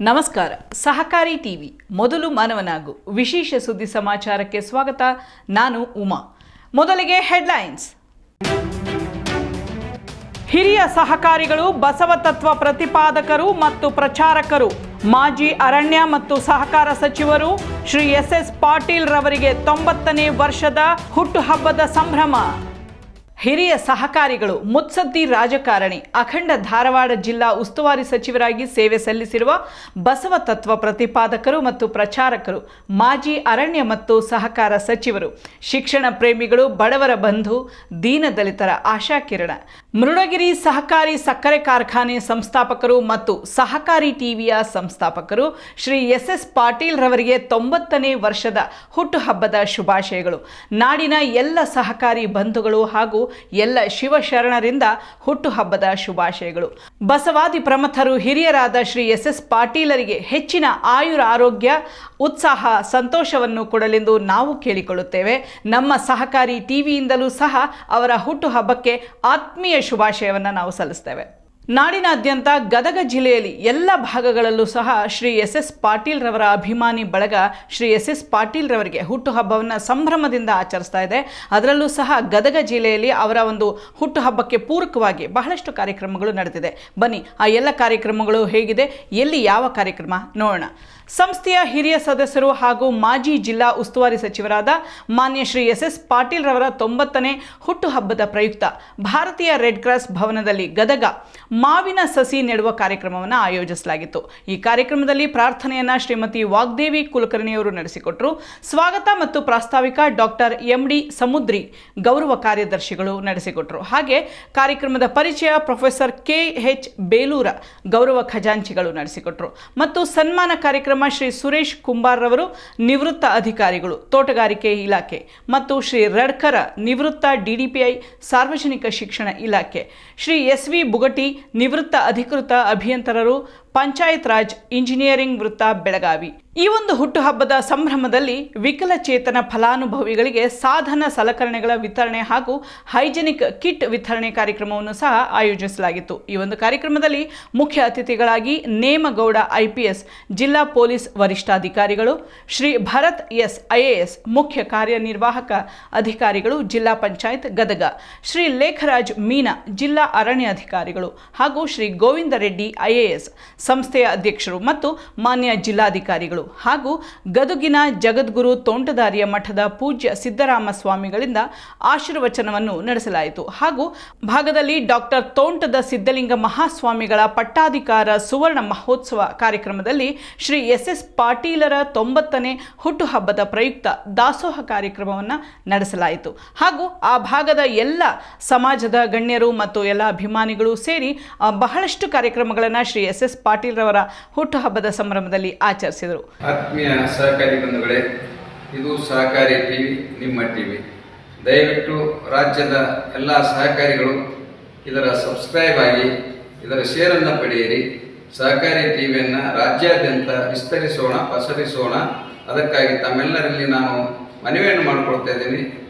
ನಮಸ್ಕಾರ. ಸಹಕಾರಿ ಟಿವಿ, ಮೊದಲು ಮಾನವನಾಗು. ವಿಶೇಷ ಸುದ್ದಿ ಸಮಾಚಾರಕ್ಕೆ ಸ್ವಾಗತ. ನಾನು ಉಮಾ. ಮೊದಲಿಗೆ ಹೆಡ್ಲೈನ್ಸ್. ಹಿರಿಯ ಸಹಕಾರಿಗಳು, ಬಸವ ತತ್ವ ಪ್ರತಿಪಾದಕರು ಮತ್ತು ಪ್ರಚಾರಕರು, ಮಾಜಿ ಅರಣ್ಯ ಮತ್ತು ಸಹಕಾರ ಸಚಿವರು, ಶ್ರೀ ಎಸ್ ಎಸ್ ಪಾಟೀಲ್ ರವರಿಗೆ ತೊಂಬತ್ತನೇ ವರ್ಷದ ಹುಟ್ಟುಹಬ್ಬದ ಸಂಭ್ರಮ. ಹಿರಿಯ ಸಹಕಾರಿಗಳು ಮುತ್ಸದ್ದಿ ರಾಜಕಾರಣಿ ಅಖಂಡ ಧಾರವಾಡ ಜಿಲ್ಲಾ ಉಸ್ತುವಾರಿ ಸಚಿವರಾಗಿ ಸೇವೆ ಸಲ್ಲಿಸಿರುವ ಬಸವ ತತ್ವ ಪ್ರತಿಪಾದಕರು ಮತ್ತು ಪ್ರಚಾರಕರು, ಮಾಜಿ ಅರಣ್ಯ ಮತ್ತು ಸಹಕಾರ ಸಚಿವರು, ಶಿಕ್ಷಣ ಪ್ರೇಮಿಗಳು, ಬಡವರ ಬಂಧು, ದೀನದಲಿತರ ಆಶಾಕಿರಣ, ಮೃಣಗಿರಿ ಸಹಕಾರಿ ಸಕ್ಕರೆ ಕಾರ್ಖಾನೆ ಸಂಸ್ಥಾಪಕರು ಮತ್ತು ಸಹಕಾರಿ ಟಿವಿಯ ಸಂಸ್ಥಾಪಕರು, ಶ್ರೀ ಎಸ್ ಎಸ್ ಪಾಟೀಲ್ ರವರಿಗೆ ತೊಂಬತ್ತನೇ ವರ್ಷದ ಹುಟ್ಟುಹಬ್ಬದ ಶುಭಾಶಯಗಳು. ನಾಡಿನ ಎಲ್ಲ ಸಹಕಾರಿ ಬಂಧುಗಳು ಹಾಗೂ ಎಲ್ಲ ಶಿವಶರಣರಿಂದ ಹುಟ್ಟುಹಬ್ಬದ ಶುಭಾಶಯಗಳು. ಬಸವಾದಿ ಪ್ರಮಥರು ಹಿರಿಯರಾದ ಶ್ರೀ ಎಸ್ ಎಸ್ ಪಾಟೀಲರಿಗೆ ಹೆಚ್ಚಿನ ಆಯುರ ಆರೋಗ್ಯ, ಉತ್ಸಾಹ, ಸಂತೋಷವನ್ನು ಕೊಡಲೆಂದು ನಾವು ಕೇಳಿಕೊಳ್ಳುತ್ತೇವೆ. ನಮ್ಮ ಸಹಕಾರಿ ಟಿವಿಯಿಂದಲೂ ಸಹ ಅವರ ಹುಟ್ಟುಹಬ್ಬಕ್ಕೆ ಆತ್ಮೀಯ ಶುಭಾಶಯವನ್ನು ನಾವು ಸಲ್ಲಿಸ್ತೇವೆ. ನಾಡಿನಾದ್ಯಂತ ಗದಗ ಜಿಲ್ಲೆಯಲ್ಲಿ ಎಲ್ಲ ಭಾಗಗಳಲ್ಲೂ ಸಹ ಶ್ರೀ ಎಸ್ ಎಸ್ ಪಾಟೀಲ್ ರವರ ಅಭಿಮಾನಿ ಬಳಗ ಶ್ರೀ ಎಸ್ ಎಸ್ ಪಾಟೀಲ್ ರವರಿಗೆ ಹುಟ್ಟುಹಬ್ಬವನ್ನು ಸಂಭ್ರಮದಿಂದ ಆಚರಿಸ್ತಾ ಇದೆ. ಅದರಲ್ಲೂ ಸಹ ಗದಗ ಜಿಲ್ಲೆಯಲ್ಲಿ ಅವರ ಒಂದು ಹುಟ್ಟುಹಬ್ಬಕ್ಕೆ ಪೂರಕವಾಗಿ ಬಹಳಷ್ಟು ಕಾರ್ಯಕ್ರಮಗಳು ನಡೆದಿದೆ. ಬನ್ನಿ, ಆ ಎಲ್ಲ ಕಾರ್ಯಕ್ರಮಗಳು ಹೇಗಿದೆ? ಎಲ್ಲಿ ಯಾವ ಕಾರ್ಯಕ್ರಮ? ನೋಡೋಣ. ಸಂಸ್ಥೆಯ ಹಿರಿಯ ಸದಸ್ಯರು ಹಾಗೂ ಮಾಜಿ ಜಿಲ್ಲಾ ಉಸ್ತುವಾರಿ ಸಚಿವರಾದ ಮಾನ್ಯ ಶ್ರೀ ಎಸ್ ಎಸ್ ಪಾಟೀಲ್ ರವರ ತೊಂಬತ್ತನೇ ಹುಟ್ಟುಹಬ್ಬದ ಪ್ರಯುಕ್ತ ಭಾರತೀಯ ರೆಡ್ ಕ್ರಾಸ್ ಭವನದಲ್ಲಿ ಗದಗ ಮಾವಿನ ಸಸಿ ನೆಡುವ ಕಾರ್ಯಕ್ರಮವನ್ನು ಆಯೋಜಿಸಲಾಗಿತ್ತು. ಈ ಕಾರ್ಯಕ್ರಮದಲ್ಲಿ ಪ್ರಾರ್ಥನೆಯನ್ನ ಶ್ರೀಮತಿ ವಾಗ್ದೇವಿ ಕುಲಕರ್ಣಿಯವರು ನಡೆಸಿಕೊಟ್ಟರು ಸ್ವಾಗತ ಮತ್ತು ಪ್ರಾಸ್ತಾವಿಕ ಡಾಕ್ಟರ್ ಎಂ ಡಿ ಸಮುದ್ರಿ ಗೌರವ ಕಾರ್ಯದರ್ಶಿಗಳು ನಡೆಸಿಕೊಟ್ಟರು ಹಾಗೆ ಕಾರ್ಯಕ್ರಮದ ಪರಿಚಯ ಪ್ರೊಫೆಸರ್ ಕೆ ಎಚ್ ಬೇಲೂರ ಗೌರವ ಖಜಾಂಚಿಗಳು ನಡೆಸಿಕೊಟ್ಟರು ಮತ್ತು ಸನ್ಮಾನ ಕಾರ್ಯಕ್ರಮ ಶ್ರೀ ಸುರೇಶ್ ಕುಂಬಾರ್ರವರು ನಿವೃತ್ತ ಅಧಿಕಾರಿಗಳು, ತೋಟಗಾರಿಕೆ ಇಲಾಖೆ ಮತ್ತು ಶ್ರೀ ರಡ್ಕರ ನಿವೃತ್ತ ಡಿಡಿಪಿಐ ಸಾರ್ವಜನಿಕ ಶಿಕ್ಷಣ ಇಲಾಖೆ, ಶ್ರೀ ಎಸ್ ವಿ ಬುಗಟಿ ನಿವೃತ್ತ ಅಧಿಕೃತ ಅಭಿಯಂತರರು ಪಂಚಾಯತ್ ರಾಜ್ ಇಂಜಿನಿಯರಿಂಗ್ ವೃತ್ತ ಬೆಳಗಾವಿ. ಈ ಒಂದು ಹುಟ್ಟುಹಬ್ಬದ ಸಂಭ್ರಮದಲ್ಲಿ ವಿಕಲಚೇತನ ಫಲಾನುಭವಿಗಳಿಗೆ ಸಾಧನ ಸಲಕರಣೆಗಳ ವಿತರಣೆ ಹಾಗೂ ಹೈಜೆನಿಕ್ ಕಿಟ್ ವಿತರಣೆ ಕಾರ್ಯಕ್ರಮವನ್ನು ಸಹ ಆಯೋಜಿಸಲಾಗಿತ್ತು. ಈ ಒಂದು ಕಾರ್ಯಕ್ರಮದಲ್ಲಿ ಮುಖ್ಯ ಅತಿಥಿಗಳಾಗಿ ನೇಮಗೌಡ ಐಪಿಎಸ್, ಜಿಲ್ಲಾ ಪೊಲೀಸ್ ವರಿಷ್ಠಾಧಿಕಾರಿಗಳು, ಶ್ರೀ ಭರತ್ ಎಸ್ ಐಎಎಸ್ ಮುಖ್ಯ ಕಾರ್ಯನಿರ್ವಾಹಕ ಅಧಿಕಾರಿಗಳು, ಜಿಲ್ಲಾ ಪಂಚಾಯತ್ ಗದಗ, ಶ್ರೀ ಲೇಖರಾಜ್ ಮೀನಾ, ಜಿಲ್ಲಾ ಅರಣ್ಯ ಅಧಿಕಾರಿಗಳು ಹಾಗೂ ಶ್ರೀ ಗೋವಿಂದ ರೆಡ್ಡಿ ಐಎಎಸ್ ಸಂಸ್ಥೆಯ ಅಧ್ಯಕ್ಷರು ಮತ್ತು ಮಾನ್ಯ ಜಿಲ್ಲಾಧಿಕಾರಿಗಳು ಹಾಗೂ ಗದುಗಿನ ಜಗದ್ಗುರು ತೋಂಟದಾರಿಯ ಮಠದ ಪೂಜ್ಯ ಸಿದ್ದರಾಮ ಸ್ವಾಮಿಗಳಿಂದ ಆಶೀರ್ವಚನವನ್ನು ನಡೆಸಲಾಯಿತು. ಹಾಗೂ ಭಾಗದಲ್ಲಿ ಡಾಕ್ಟರ್ ತೋಂಟದ ಸಿದ್ದಲಿಂಗ ಮಹಾಸ್ವಾಮಿಗಳ ಪಟ್ಟಾಧಿಕಾರ ಸುವರ್ಣ ಮಹೋತ್ಸವ ಕಾರ್ಯಕ್ರಮದಲ್ಲಿ ಶ್ರೀ ಎಸ್ ಎಸ್ ಪಾಟೀಲರ ತೊಂಬತ್ತನೇ ಹುಟ್ಟುಹಬ್ಬದ ಪ್ರಯುಕ್ತ ದಾಸೋಹ ಕಾರ್ಯಕ್ರಮವನ್ನು ನಡೆಸಲಾಯಿತು. ಹಾಗೂ ಆ ಭಾಗದ ಎಲ್ಲ ಸಮಾಜದ ಗಣ್ಯರು ಮತ್ತು ಎಲ್ಲ ಅಭಿಮಾನಿಗಳು ಸೇರಿ ಬಹಳಷ್ಟು ಕಾರ್ಯಕ್ರಮಗಳನ್ನು ಶ್ರೀ ಎಸ್ ಎಸ್ ಪಾಟೀಲ್ ರವರ ಹುಟ್ಟುಹಬ್ಬದ ಸಂಭ್ರಮದಲ್ಲಿ ಆಚರಿಸಿದರು. ಆತ್ಮೀಯ ಸಹಕಾರಿ ಬಂಧುಗಳೇ, ಇದು ಸಹಕಾರಿ ಟಿವಿ, ನಿಮ್ಮ ಟಿವಿ. ದಯವಿಟ್ಟು ರಾಜ್ಯದ ಎಲ್ಲ ಸಹಕಾರಿಗಳು ಇದರ ಸಬ್ಸ್ಕ್ರೈಬ್ ಆಗಿ, ಇದರ ಶೇರನ್ನು ಪಡೆಯಿರಿ. ಸಹಕಾರಿ ಟಿವಿಯನ್ನು ರಾಜ್ಯಾದ್ಯಂತ ವಿಸ್ತರಿಸೋಣ, ಪಸರಿಸೋಣ. ಅದಕ್ಕಾಗಿ ತಮ್ಮೆಲ್ಲರಲ್ಲಿ ನಾನು ಮನವಿಯನ್ನು ಮಾಡಿಕೊಳ್ತಾ ಇದ್ದೀನಿ.